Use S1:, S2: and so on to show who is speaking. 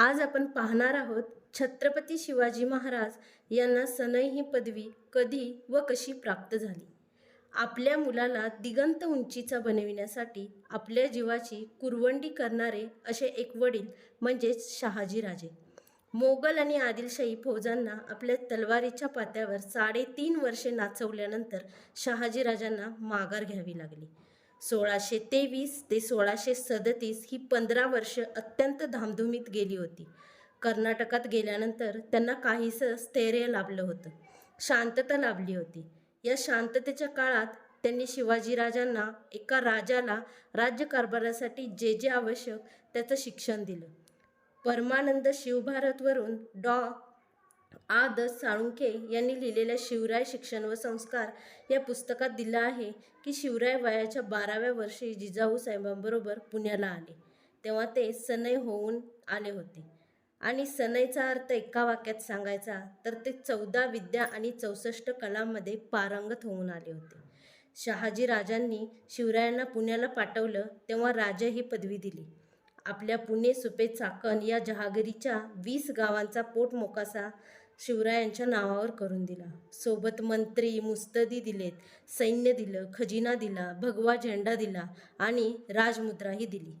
S1: आज आपण पाहणार आहोत छत्रपती शिवाजी महाराज यांना सनई ही पदवी कधी व कशी प्राप्त झाली? आपल्या मुलाला दिगंत उंचीचा बनविण्यासाठी आपल्या जीवाची कुरवंडी करणारे असे एक वडील म्हणजेच शहाजीराजे. मोगल आणि आदिलशाही फौजांना आपल्या तलवारीच्या पात्यावर साडेतीन वर्षे नाचवल्यानंतर शहाजीराजांना माघार घ्यावी लागली. सोळाशे तेवीस ते सोळाशे सदतीस ही पंधरा वर्ष अत्यंत धामधुमीत गेली होती. कर्नाटकात गेल्यानंतर त्यांना काहीसं स्थैर्य लाभलं होतं. शांतता लाभली होती. या शांततेच्या काळात त्यांनी शिवाजीराजांना एका राजाला राज्यकारभारासाठी जे जे आवश्यक त्याचं शिक्षण दिलं. परमानंद शिवभारतवरून डॉ. आ द साळुंखे यांनी लिहिलेल्या शिवराय शिक्षण व संस्कार या पुस्तकात दिलं आहे की शिवराय वयाच्या बाराव्या वर्षी जिजाऊ साहेबांबरोबर पुण्याला आले. तेव्हा ते सनई होऊन आले होते. आणि सनईचा अर्थ एका वाक्यात सांगायचा तर ते चौदा विद्या आणि चौसष्ट कलांमध्ये पारंगत होऊन आले होते. शहाजी राजांनी शिवरायांना पुण्याला पाठवलं तेव्हा राजा ही पदवी दिली. आपल्या पुणे सुपे चाकण या जहागिरीच्या वीस गावांचा पोटमोकासा शिवरायांच्या नावावर करून दिला. सोबत मंत्री मुस्तदी दिलेत सैन्य दिलं खजिना दिला भगवा झेंडा दिला आणि राजमुद्राही दिली.